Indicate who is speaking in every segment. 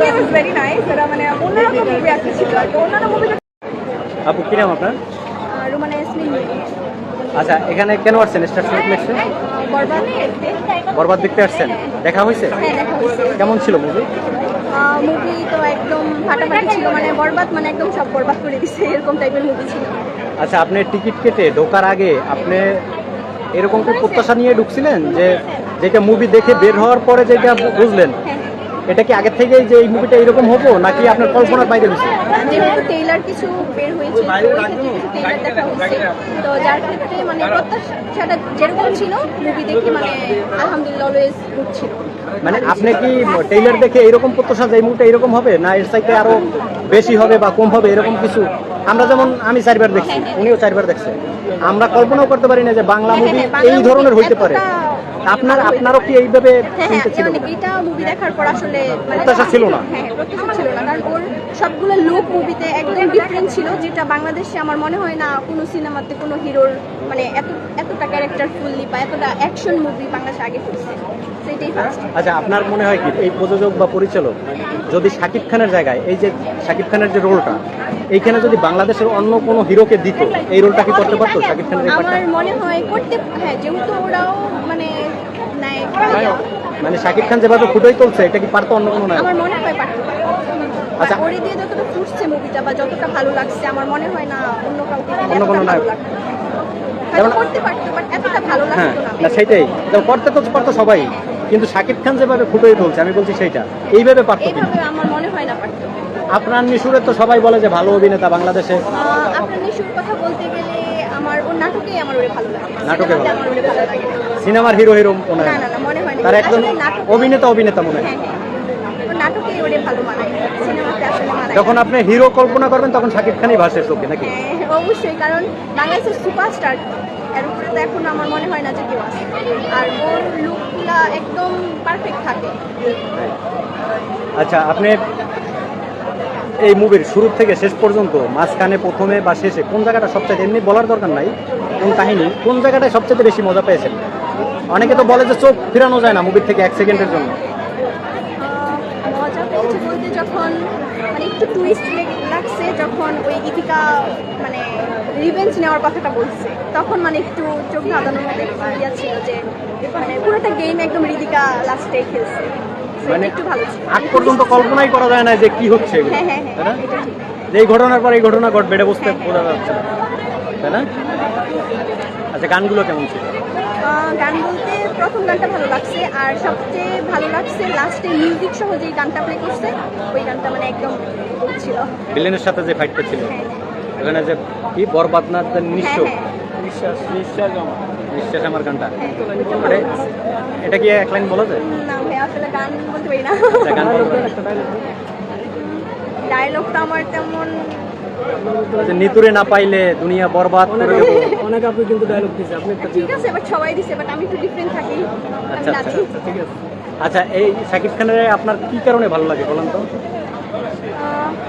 Speaker 1: Journey was very nice এটা মানে অন্যরকম মুভি একটা ছিল অন্যান্য মুভি
Speaker 2: আপু কি নাম আপনার?
Speaker 1: রোমানা ইয়াসমিন
Speaker 2: আচ্ছা এখানে কেন আসছেন? স্টার সিনেপ্লেক্সে
Speaker 1: বরবাদ।
Speaker 2: বরবাদ দেখতে আসছেন? দেখা হয়েছে?
Speaker 1: হ্যাঁ দেখা হয়েছে।
Speaker 2: কেমন ছিল মুভি
Speaker 1: মুভি তো একদম ফাটাফাটি ছিল। মানে বরবাদ মানে একদম সব বরবাদ করে দিছে এরকম টাইপের মুভি ছিল।
Speaker 2: আচ্ছা আপনি টিকিট কেটে ঢোকার আগে আপনি এরকম কি প্রত্যাশা নিয়ে ঢুকছিলেন? যে যেটা মুভি দেখে বের হওয়ার পরে যেটা বুঝলেন?
Speaker 1: হ্যাঁ
Speaker 2: এটা কি আগে থেকেই যে এই মুভিটা এরকম হব নাকি আপনার কল্পনার বাইরে হয়েছে?
Speaker 1: যেহেতু টেইলার কিছু বের হয়েছে তো ওই ক্ষেত্রে কিছু টেইলার দেখা হচ্ছে। তো যার ক্ষেত্রে মানে প্রত্যাশাটা যেরকম ছিল মুভি দেখে মানে আলহামদুলিল্লাহ অলওয়েজ গুড ছিল।
Speaker 2: মানে আপনি কি টেইলার দেখে এরকম প্রত্যাশা যে এই মুভিটা এরকম হবে না এর চাইতে আরও বেশি হবে বা কম হবে এরকম কিছু? আমরা যেমন আমি চারবার দেখছি উনিও চারবার দেখছে। আমরা কল্পনাও করতে পারি না যে বাংলা
Speaker 1: হ্যাঁ,
Speaker 2: মুভি
Speaker 1: হ্যাঁ,
Speaker 2: এই ধরনের হইতে পারে। আপনার আপনারও কি এইভাবে
Speaker 1: হ্যাঁ
Speaker 2: চিন্তা
Speaker 1: হ্যাঁ
Speaker 2: ছিল?
Speaker 1: মানে এটা মুভি দেখার পর আসলে মানে
Speaker 2: প্রত্যাশা ছিল না।
Speaker 1: হ্যাঁ প্রত্যাশা ছিল না কারণ ওর সবগুলো লুক মুভিতে একদম ডিফারেন্ট ছিল যেটা বাংলাদেশে আমার মনে হয় না কোনো সিনেমাতে কোনো হিরোর মানে এত এতটা ক্যারেক্টার ফুললি বা এতটা অ্যাকশন মুভি বাংলাদেশে আগে করছে সেটাই ফার্স্ট
Speaker 2: আচ্ছা আপনার মনে হয় কি এই প্রযোজক বা পরিচালক যদি শাকিব খানের জায়গায় এই যে শাকিব খানের যে রোলটা এইখানে যদি বাংলাদেশের অন্য কোনো হিরোকে দিত এই রোলটা কি করতে পারতো? শাকিব খানের
Speaker 1: আমার মনে হয় করতে হ্যাঁ যেহেতু ওরাও মানে
Speaker 2: মানে শাকিব খান যেভাবে ফুটোই তুলছে এটা কি পারতো অন্য কোনো না
Speaker 1: আমার মনে হয় পারতো।
Speaker 2: আচ্ছা।
Speaker 1: ওরে দিয়ে যতটা ফুটছে মুভিটা বা যতটা ভালো লাগছে আমার মনে হয় না অন্য কাউকে
Speaker 2: অন্য কোনো
Speaker 1: না। করতে পারতো বাট এতটা ভালো
Speaker 2: হ্যাঁ
Speaker 1: লাগতো
Speaker 2: না।
Speaker 1: না
Speaker 2: সেটাই যেমন করতে তো পারতো সবাই কিন্তু শাকিব খান যেভাবে ফুটোই তুলছে আমি বলছি সেইটা। এইভাবে পারতো
Speaker 1: এইভাবে আমার মনে হয় না পারতো।
Speaker 2: আপনার নিশুরে তো সবাই বলে যে ভালো অভিনেতা বাংলাদেশে।
Speaker 1: আপনার নিশুর কথা বলতে গেলে আমার ওর নাটকেই আমার ওরে ভালো লাগে।
Speaker 2: নাটকে ভালো।
Speaker 1: আমার ওরে ভালো লাগে।
Speaker 2: সিনেমার হিরো হিরো মনে হয়।
Speaker 1: না মনে হয়
Speaker 2: তার একজন অভিনেতা অভিনেতা মনে হয়।
Speaker 1: হ্যাঁ হ্যাঁ।
Speaker 2: যখন আপনি হিরো কল্পনা করবেন তখন শাকিব খানই ভাসে চোখে নাকি?
Speaker 1: হ্যাঁ অবশ্যই কারণ বাংলাদেশের সুপারস্টার। এর উপরে তো এখন আমার মনে হয় না যে কেউ আছে। আর ওর লুকগুলা একদম পারফেক্ট থাকে।
Speaker 2: আচ্ছা আপনি এই মুভির শুরু থেকে শেষ পর্যন্ত মাঝখানে প্রথমে বা শেষে কোন জায়গাটা সবচেয়ে এমনি বলার দরকার নাই কোন কাহিনী কোন জায়গাটায় সবচেয়ে বেশি মজা পেয়েছেন? অনেকে তো বলে যে চোখ ফিরানো যায় না মুভির থেকে এক সেকেন্ডের জন্য।
Speaker 1: মজা পেয়েছে বলতে যখন মানে একটু টুইস্ট লাগছে যখন ওই মানে রিভেঞ্জ নেওয়ার কথাটা বলছে। তখন মানে একটু চোখ ধাঁধানোর মতো ইয়া ছিল যে মানে পুরোটা গেম একদম রিদিকা লাস্টে খেলছে।
Speaker 2: মানে আগ পর্যন্ত কল্পনাই করা যায় না যে কি হচ্ছে
Speaker 1: হ্যাঁ হ্যাঁ হ্যাঁ
Speaker 2: যে এই ঘটনার পর এই ঘটনা ঘটবে এটা বুঝতে বোঝা যাচ্ছে তাই না? আচ্ছা গানগুলো কেমন ছিল?
Speaker 1: গান বলতে প্রথম গানটা ভালো লাগছে আর সবচেয়ে ভালো লাগছে লাস্টে মিউজিক সহ যে গানটা প্লে করছে ওই গানটা মানে একদম ছিল।
Speaker 2: ভিলেনের সাথে যে ফাইটটা ছিল
Speaker 1: হ্যাঁ
Speaker 2: ওখানে যে কি বরবাদনাথ নিঃস্ব?
Speaker 1: হ্যাঁ,
Speaker 2: নিঃশ্বাস নিঃশ্বাস আমার। নিঃশ্বাস আমার গানটা। এটা এটা কি এক লাইন বলা যায়?
Speaker 1: না ভাই আসলে গান বলতে পারি না।
Speaker 2: আচ্ছা,
Speaker 1: ডায়লগটা আমার তেমন
Speaker 2: নিতুরে না পাইলে দুনিয়া বরবাদ করে দেবো।
Speaker 3: অনেক আপনি কিন্তু ডায়লগ দিয়েছে আপনি
Speaker 1: ঠিক আছে বাট সবাই দিছে বাট আমি একটু ডিফারেন্ট থাকি।
Speaker 2: আচ্ছা আচ্ছা আচ্ছা, ঠিক আছে। আচ্ছা এই শাকিব খানের আপনার কি কারণে ভালো লাগে বলেন তো?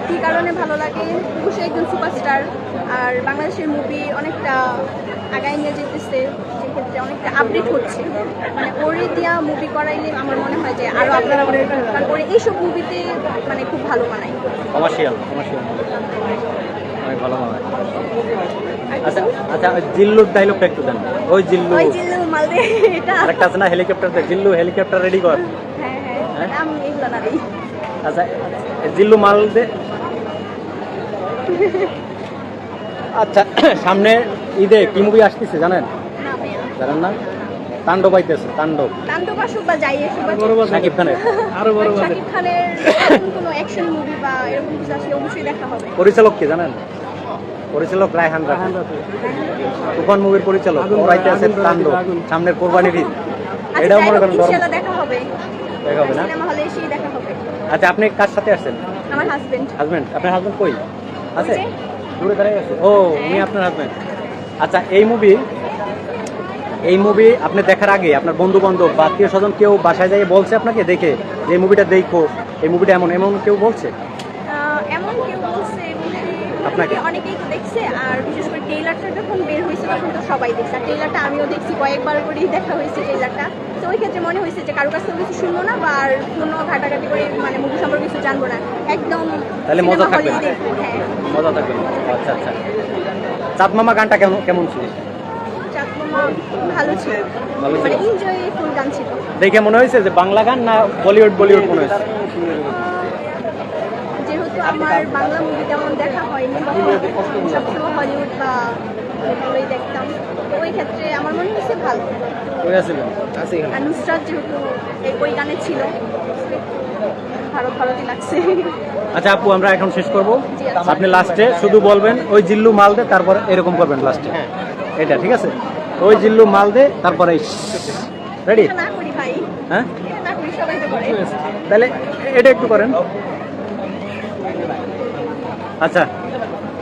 Speaker 1: কি কারণে ভালো লাগে? অবশ্যই একজন সুপারস্টার আর বাংলাদেশের মুভি অনেকটা আগায় নিয়ে যেতেছে সেক্ষেত্রে অনেকটা আপডেট হচ্ছে। মানে ওরে দিয়া মুভি করাইলে আমার মনে হয় যে আরও আপনারা কারণ ওরে এইসব মুভিতে মানে খুব ভালো বানায়।
Speaker 2: কমার্শিয়াল কমার্শিয়াল অনেক ভালো মনে হয়। আচ্ছা আচ্ছা জিল্লুর একটু দেন। ওই জিল্লু।
Speaker 1: ওই জিল্লু মালদে এটা।
Speaker 2: আরেকটা আছে না হেলিকপ্টার জিল্লু হেলিকপ্টার রেডি কর।
Speaker 1: হ্যাঁ
Speaker 2: হ্যাঁ?
Speaker 1: হ্যাঁ? আমি এগুলো না দিই।
Speaker 2: আচ্ছা জিল্লু মাল দে আচ্ছা সামনে ঈদে কি মুভি আসতেছে জানেন? জানেন না? তাণ্ডব আইতেছে তাণ্ডব।
Speaker 1: তাণ্ডব আসুক বা যাই আসুক বা
Speaker 3: বড়
Speaker 2: শাকিব খানের।
Speaker 3: আরও বড়
Speaker 1: শাকিব খানের কোনো অ্যাকশন মুভি বা এরকম কিছু আসলে অবশ্যই দেখা হবে।
Speaker 2: পরিচালক কি জানেন? পরিচালক রায়হান রাফি তুফান মুভির পরিচালক?
Speaker 3: আগুন,
Speaker 2: ওরাইতে আছে তাণ্ডব। সামনের কোরবানির ঈদ।
Speaker 1: আচ্ছা,
Speaker 2: এটাও মনে করেন
Speaker 1: দেখা হবে।
Speaker 2: দেখা হবে না?
Speaker 1: সিনেমা হলে দেখা হবে।
Speaker 2: আচ্ছা আপনি কার সাথে আসছেন
Speaker 1: আমার হাজবেন্ড
Speaker 2: হাজবেন্ড আপনার হাজবেন্ড কই? আছে? দূরে দাঁড়িয়ে আছে? ও উনি আপনার হাজবেন্ড আচ্ছা এই মুভি এই মুভি আপনি দেখার আগে আপনার বন্ধু বান্ধব বা আত্মীয় স্বজন কেউ বাসায় যাই বলছে আপনাকে দেখে যে এই মুভিটা দেখো এই মুভিটা এমন এমন কেউ বলছে?
Speaker 1: এমন কেউ বলছে
Speaker 2: আপনাকে?
Speaker 1: অনেকেই তো দেখছে আর বিশেষ করে ট্রেলারটা যখন বের হয়েছে তখন তো সবাই দেখছে। আর ট্রেলারটা আমিও দেখছি কয়েকবার করেই দেখা হয়েছে তো ওই ক্ষেত্রে মনে হয়েছে যে কারও কাছ শুনব না বা আর কোনো ঘাটাঘাটি করে মানে মুভি সম্পর্কে কিছু জানব না। একদম
Speaker 2: তাহলে মজা থাকবে
Speaker 1: হ্যাঁ।
Speaker 2: মজা থাকবে আচ্ছা আচ্ছা। চাঁদ মামা গানটা কেমন কেমন ছিল?
Speaker 1: ভালো ছিল। মানে এনজয়ফুল গান ছিল।
Speaker 2: দেখে মনে হয়েছে যে বাংলা গান না বলিউড বলিউড মনে হয়েছে?
Speaker 1: যেহেতু আমার বাংলা মুভি তেমন দেখা হয়নি সবসময় হলিউড বা এগুলোই দেখতাম। ওই ক্ষেত্রে আমার মনে হয়েছে ভালো। আর নুসরাত যেহেতু ওই গানে ছিল ভারত ভারতই লাগছে।
Speaker 2: আচ্ছা আপু আমরা এখন শেষ করব।
Speaker 1: আচ্ছা।
Speaker 2: আপনি লাস্টে শুধু বলবেন ওই জিল্লু মাল দে তারপর এরকম করবেন লাস্টে এটা ঠিক আছে? ওই জিল্লু মাল দে তারপরে রেডি হ্যাঁ? তাহলে এটা একটু করেন। আচ্ছা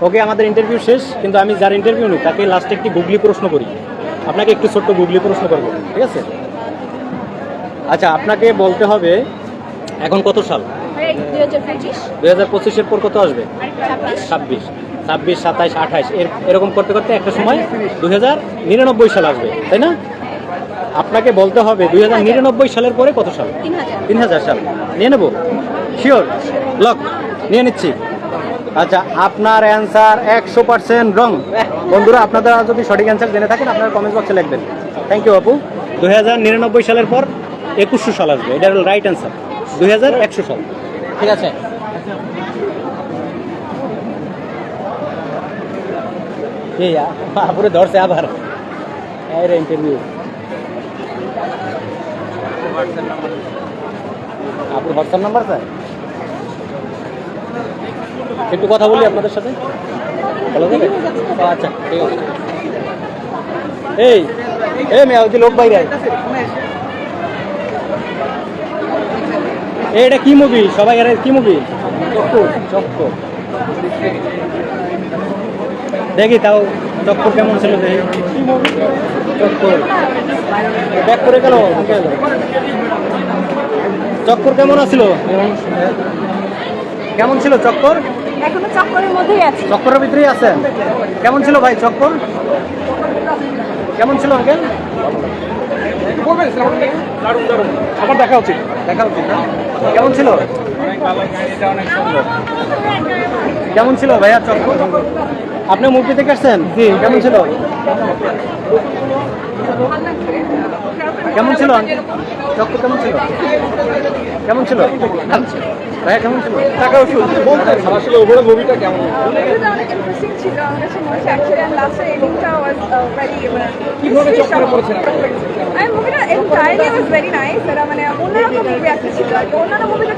Speaker 2: ওকে আমাদের ইন্টারভিউ শেষ কিন্তু আমি যার ইন্টারভিউ নিই তাকে লাস্টে একটি গুগলি প্রশ্ন করি। আপনাকে একটু ছোট্ট গুগলি প্রশ্ন করব ঠিক আছে? আচ্ছা আপনাকে বলতে হবে এখন কত সাল?
Speaker 1: হাজার
Speaker 2: হাজার পঁচিশের পর কত আসবে?
Speaker 1: ছাব্বিশ।
Speaker 2: ছাব্বিশ সাতাইশ আঠাইশ। এর এরকম করতে করতে একটা সময় দুই হাজার নিরানব্বই সাল আসবে তাই না? আপনাকে বলতে হবে দুই হাজার নিরানব্বই সালের পরে কত সাল?
Speaker 1: তিন হাজার
Speaker 2: তিন সাল। নিয়ে নেব? শিওর লক নিয়ে নিচ্ছি। আচ্ছা আপনার অ্যান্সার একশো পার্সেন্ট রং বন্ধুরা আপনারা যদি সঠিক অ্যান্সার জেনে থাকেন আপনারা কমেন্ট বক্সে লিখবেন। থ্যাংক ইউ আপু। দুই হাজার নিরানব্বই সালের পর একুশশো সাল আসবে। এটা হলো রাইট অ্যান্সার দুই হাজার একশো সাল। ঠিক আছে। এই আপুরে ধরছে আবার। এই রে ইন্টারভিউ আপনার হোয়াটসঅ্যাপ নাম্বার স্যার? একটু কথা বলি আপনাদের সাথে। ভালো আচ্ছা ঠিক আছে। এই এই মেয়া, ওই লোক বাইরে এটা কি মুভি সবাই এর কি মুভি চক্কর চক্কর দেখি তাও চক্কর কেমন ছিল দেখি। চক্কর। ব্যাক করে গেল। চক্কর কেমন আছিল? কেমন ছিল চক্কর?
Speaker 1: এখনও চক্করের মধ্যেই আছে।
Speaker 2: চক্করের ভিতরেই আছেন কেমন ছিল ভাই চক্কর? কেমন ছিল আঙ্কেল?
Speaker 3: আবার দেখা উচিত।
Speaker 2: দেখা উচিত কেমন ছিল? কেমন ছিল ভাইয়া চক্কর? আপনি মুভি থেকে আসছেন? জি। কেমন ছিল? কেমন ছিল? কেমন ছিল? কেমন ছিল? ভাইয়া কেমন ছিল?
Speaker 3: টাকা ওষুধ বলতে আসলে ওভারে মুভিটা কেমন
Speaker 1: মনে লাস্টের এন্ডিংটা
Speaker 3: কীভাবে চক্করে পড়েছেন?
Speaker 1: মুভিটা এন্টায়ারলি ওয়াজ ভেরি নাইস মানে অন্যরকম মুভি একটা ছিল। আর কি। অন্যান্য মুভিটা